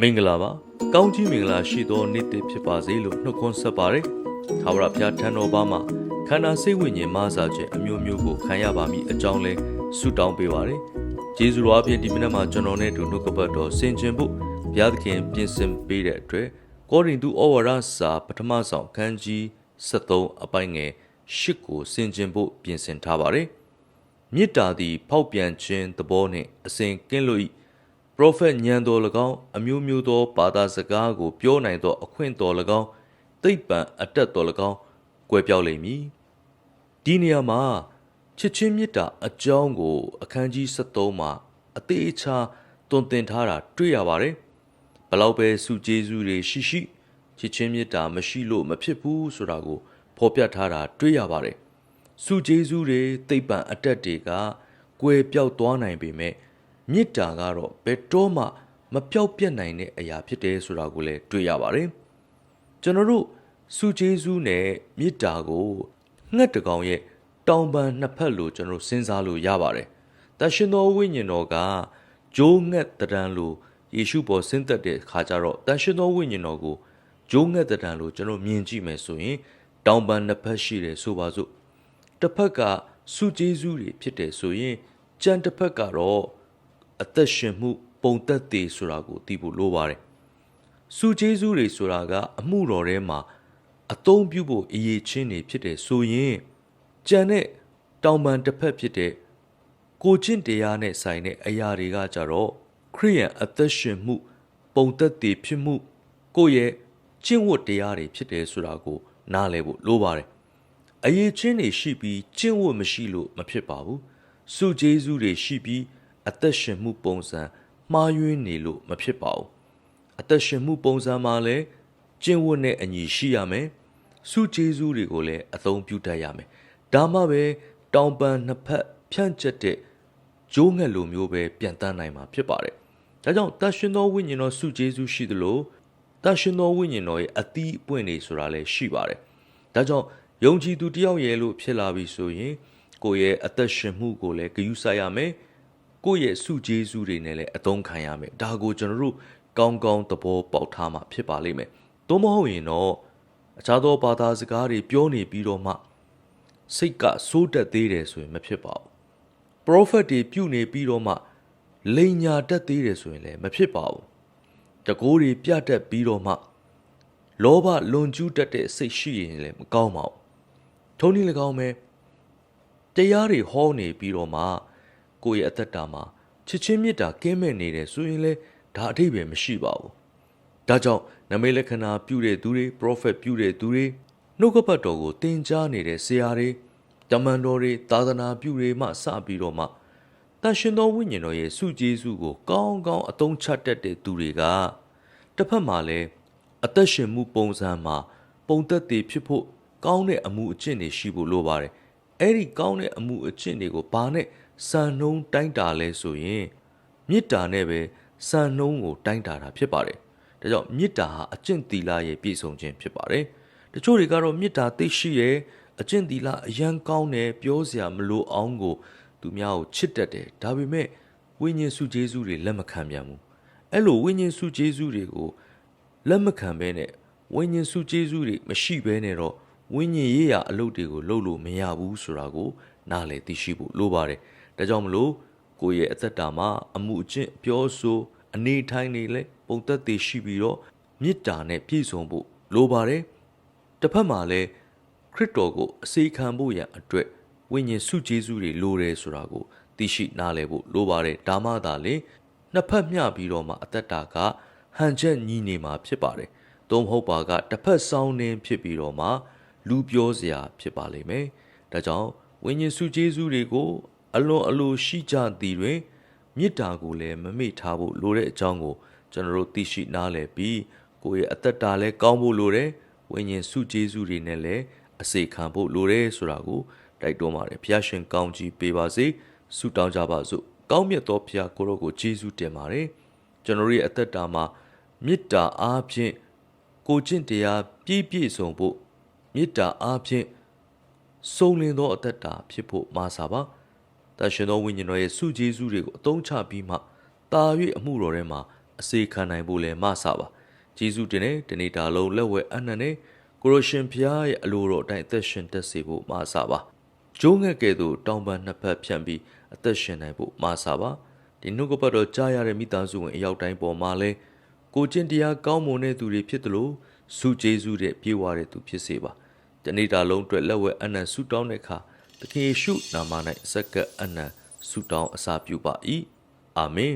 မင်္ဂလာပါကောင်းကြီးမင်္ဂလာရှိသောနေ့တစ်ဖြစ်ပါစေလို့နှုတ်ခွန်းဆက်ပါတယ်သာဝရဘုရားထံတော်ဘာမှာခန္ဓာစိတ်ဝိညာဉ်မဆာခြင်းအမျိုးမျိုးကိုခံရပါမည်အကြောင်းလဲဆုတောင်းပေးပါတယ်ကျေးဇူးတော်အပြင်ဒီမနက်မှာကျွန်တော်နဲ့အတူနှုတ်ကပတ်တော်ဆင်ခြင်ဖို့ဘုရားသခင်ပြင်ဆင်ပေးတဲ့အတွက်ကောရိန္သုဩဝါဒစာပထမဆောင်ခန်းကြီး73အပိုင်းငယ်8ကိုဆင်ခြင်ဖို့ပြင်ဆင်ထားပါတယ်မေတ္တာသည် ဖောက်ပြန်ခြင်းသဘောနှင့်အစဉ်ကင်းလို့၏ ပရောဖက်ညံတော်၎င်းအမျိုးမျိုးသောဘာသာစကားကို ပြောနိုင်သော အခွင့်တော်၎င်းသိပ္ပံအတက်တော်၎င်းကွယ်ပြောက်လိမ့်မည်ဒီနေရာမှာချစ်ချင်းမေတ္တာအကြောင်းကို အခန်းကြီး73မှာအသေးအချာတွင်တင်ထားတာတွေ့ရပါတယ်ဘလောက်ပဲစုကျေးဇူးတွေရှိရှိချစ်ချင်းမေတ္တာမရှိလို့မဖြစ်ဘူးဆိုတာကိုဖော်ပြထားတာတွေ့ရပါတယ်စုကျေးဇူးတွေသိပ္ပံအတက်တွေကကွယ်ပြောက်သွားနိုင်ပေမဲ့ မေတ္တာကတော့ဘယ်တော့မှမပြောက်ပြတ်နိုင်တဲ့အရာဖြစ်တယ်ဆိုတာကိုလည်းတွေ့ရပါတယ်ကျွန်တော်တို့စုကျေးဇူးနဲ့မေတ္တာကိုငှက်တကောင်ရဲ့တောင်ပန်နှစ်ဖက်လို့ကျွန်တော်တို့စဉ်းစားလို့ရပါတယ်တန်ရှင်တော်ဝိညာဉ်တော်ကဂျိုးငှက်တရံလို့ယေရှုပေါ်ဆင်းသက်တဲ့ခါကျတော့တန်ရှင်တော်ဝိညာဉ်တော်ကိုဂျိုးငှက်တရံလို့ကျွန်တော်မြင်ကြည့်မယ်ဆိုရင်တောင်ပန်နှစ်ဖက်ရှိတယ်ဆိုပါစို့တစ်ဖက်ကစုကျေးဇူးတွေဖြစ်တယ်ဆိုရင်ကြံတစ်ဖက်ကတော့ အသက်ရှင်မှု ပုံသက်တည်ဆိုတာကိုသိဖို့လိုပါတယ်စုကျေးဇူးတွေဆိုတာကအမှုတော်ထဲမှာအသုံးပြုဖို့အရေးချင်းနေဖြစ်တယ်ဆိုရင်ကြံတဲ့တောင်ပန်တစ်ဖက်ဖြစ်တဲ့ကိုကျင့်တရားနဲ့ဆိုင်တဲ့အရာတွေကကြတော့ခရိယန်အသက်ရှင်မှု ပုံသက်တည်ဖြစ်မှုကိုယ့်ရဲ့ကျင့်ဝတ်တရားတွေဖြစ်တယ်ဆိုတာကို နားလည်ဖို့လိုပါတယ်အရေးချင်းတွေရှိပြီးကျင့်ဝတ်မရှိလို့မဖြစ်ပါဘူးစုကျေးဇူးတွေရှိပြီး အသက်ရှင်မှုပုံစံမှားယွင်းနေလို့မဖြစ်ပါဘူးအသက်ရှင်မှုပုံစံမှာလည်းကျင့်ဝတ်နဲ့အညီရှိရမယ်စုကျေးဇူးတွေကိုလည်းအသုံးပြုတတ်ရမယ်ဒါမှပဲတောင်ပန်နှစ်ဖက်ဖြန့်ကျက်တဲ့ဂျိုးငှက်လိုမျိုးပဲပြန်တန်းနိုင်မှာဖြစ်ပါတယ်ဒါကြောင့်တန်ရှင်သောဝိညာဉ်တော်စုကျေးဇူးရှိသလိုတန်ရှင်သောဝိညာဉ်တော်ရဲ့အသီးအပွင့်တွေဆိုတာလည်းရှိပါတယ်ဒါကြောင့်ယုံကြည်သူတယောက်ရဲ့လို့ဖြစ်လာပြီဆိုရင်ကိုယ့်ရဲ့အသက်ရှင်မှုကိုလည်းဂရုစိုက်ရမယ် ကိုယ့်ရဲ့စုကျေးဇူးတွေနဲ့လည်းအသုံးခံရမယ်ဒါကိုကျွန်တော်တို့ကောင်းကောင်းသဘောပေါက်ထားမှဖြစ်ပါလိမ့်မယ်သို့မဟုတ်ရင်တော့အခြားသောဘာသာစကားတွေပြောနေပြီးတော့မှစိတ်ကစိုးတက်သေးတယ်ဆိုရင်မဖြစ်ပါဘူး prophet တွေပြုနေပြီးတော့မှလိန်ညာတက်သေးတယ်ဆိုရင်လည်းမဖြစ်ပါဘူးတကိုးတွေပြတ်တက်ပြီးတော့မှလောဘလွန်ကျူးတတ်တဲ့စိတ်ရှိရင်လည်းမကောင်းပါဘူးထုံးနည်း၎င်းပဲတရားတွေဟောနေပြီးတော့မှ ကိုယ့်ရဲ့အသက်တာမှာချစ်ချင်းမေတ္တာကင်းမဲ့နေတယ်ဆိုရင်လည်းဒါအထိပ္ပယ်မရှိပါဘူးဒါကြောင့်နမိတ်လက္ခဏာပြုတဲ့သူတွေ prophet ပြုတဲ့သူတွေနှုတ်ကပတ်တော်ကိုသင်ကြားနေတဲ့ဆရာတွေတမန်တော်တွေသာသနာပြုတွေမှစပြီးတော့မှတန်ရှင်သောဝိညာဉ်တော်ရဲ့စုကျေးဇူးကိုကောင်းကောင်းအသုံးချတတ်တဲ့သူတွေကတစ်ဖက်မှာလည်းအသက်ရှင်မှုပုံစံမှာပုံသက်တည်ဖြစ်ဖို့ကောင်းတဲ့အမှုအကျင့်တွေရှိဖို့လိုပါတယ် အဲ့ဒီကောင်းတဲ့အမှုအကျင့်တွေကိုဘာနဲ့စံနှုံးတိုင်းတာလဲဆိုရင်မေတ္တာနဲ့ပဲစံနှုံးကိုတိုင်းတာတာဖြစ်ပါတယ်ဒါကြောင့်မေတ္တာဟာအကျင့်သီလရဲ့ပြည့်စုံခြင်းဖြစ်ပါတယ်တချို့တွေကတော့မေတ္တာသိရှိရဲ့အကျင့်သီလအယံကောင်းတယ်ပြောစရာမလိုအောင်ကိုသူများကိုချစ်တတ်တယ်ဒါပေမဲ့ဝိညာဉ်စုကျေးဇူးတွေလက်မခံပြန်ဘူးအဲ့လိုဝိညာဉ်စုကျေးဇူးတွေကိုလက်မခံဘဲနဲ့ဝိညာဉ်စုကျေးဇူးတွေမရှိဘဲနဲ့တော့ ဝိညာဉ်ရေးရာအလုပ်တွေကိုလုပ်လို့မရဘူးဆိုတာကိုနားလည်သိရှိဖို့လိုပါတယ်ဒါကြောင့်မလို့ကိုယ့်ရဲ့အသက်တာမှာအမှုအကျင့်ပြောဆိုအနေထိုင်နေလဲပုံသက်တည်ရှိပြီးတော့မေတ္တာနဲ့ပြည့်စုံဖို့လိုပါတယ်တစ်ဖက်မှာလည်းခရစ်တော်ကိုအစေခံဖို့ရန်အတွက်ဝိညာဉ်စုကျေးဇူးတွေလိုတယ်ဆိုတာကိုသိရှိနားလည်ဖို့လိုပါတယ်ဒါမှသာလေနှစ်ဖက်မျှပြီးတော့မှအသက်တာကဟန်ချက်ညီနေမှာဖြစ်ပါတယ်သုံးဟုတ်ပါကတစ်ဖက်ဆောင်းနှင်းဖြစ်ပြီးတော့မှ လူပြောစရာဖြစ်ပါလိမ့်မယ်ဒါကြောင့်ဝိညာဉ်စုကျေးဇူးတွေကိုအလွန်အလိုရှိကြသည်တွင်မေတ္တာကိုလည်းမမေ့ထားဖို့လိုတဲ့အကြောင်းကိုကျွန်တော်တို့သိရှိနားလည်ပြီးကိုယ့်ရဲ့အသက်တာလည်းကောင်းဖို့လိုတယ်ဝိညာဉ်စုကျေးဇူးတွေနဲ့လည်းအစေခံဖို့လိုတယ်ဆိုတာကိုတိုက်တွန်းပါတယ်ဘုရားရှင်ကောင်းကြီးပေးပါစေဆုတောင်းကြပါစို့ကောင်းမြတ်သောဘုရားကိုရောကိုကျေးဇူးတင်ပါတယ်ကျွန်တော်တို့ရဲ့အသက်တာမှာမေတ္တာအားဖြင့်ကိုကျင့်တရားပြည့်ပြည့်စုံဖို့ မေတ္တာအားဖြင့်စုံလင်သောအသက်တာဖြစ်ဖို့မာစာပါတန်ရှင်သောဝိညာဉ်တော်ရဲ့စုကျေးဇူးတွေကိုအသုံးချပြီးမှတာ၍အမှုတော်ထဲမှာအစေခံနိုင်ဖို့လည်းမဆပါကျေးဇူးတင်တဲ့တနေ့တာလုံးလက်ဝဲအနန္နဲ့ကိုရရှင်ဖျားရဲ့အလိုတော်အတိုင်းအသက်ရှင်တက်စေဖို့မဆပါကျိုးငက်ကဲ့သို့တောင်ပန်နှစ်ဖက်ဖြန့်ပြီးအသက်ရှင်နိုင်ဖို့မဆပါဒီနှုတ်ကပတ်တော်ကြားရတဲ့မိသားစုဝင်အရောက်တိုင်းပေါ်မှာလဲကိုကျင့်တရားကောင်းမွန်တဲ့သူတွေဖြစ်သလိုစုကျေးဇူးတဲ့ပြေဝတဲ့သူဖြစ်စေပါ တနေ့တာလုံးအတွက်လက်ဝဲအနန္ဆုတောင်းတဲ့အခါသခင်ယေရှုနာမ၌စက္ကပ်အနန္ဆုတောင်းအစာပြုပါ၏အာမင်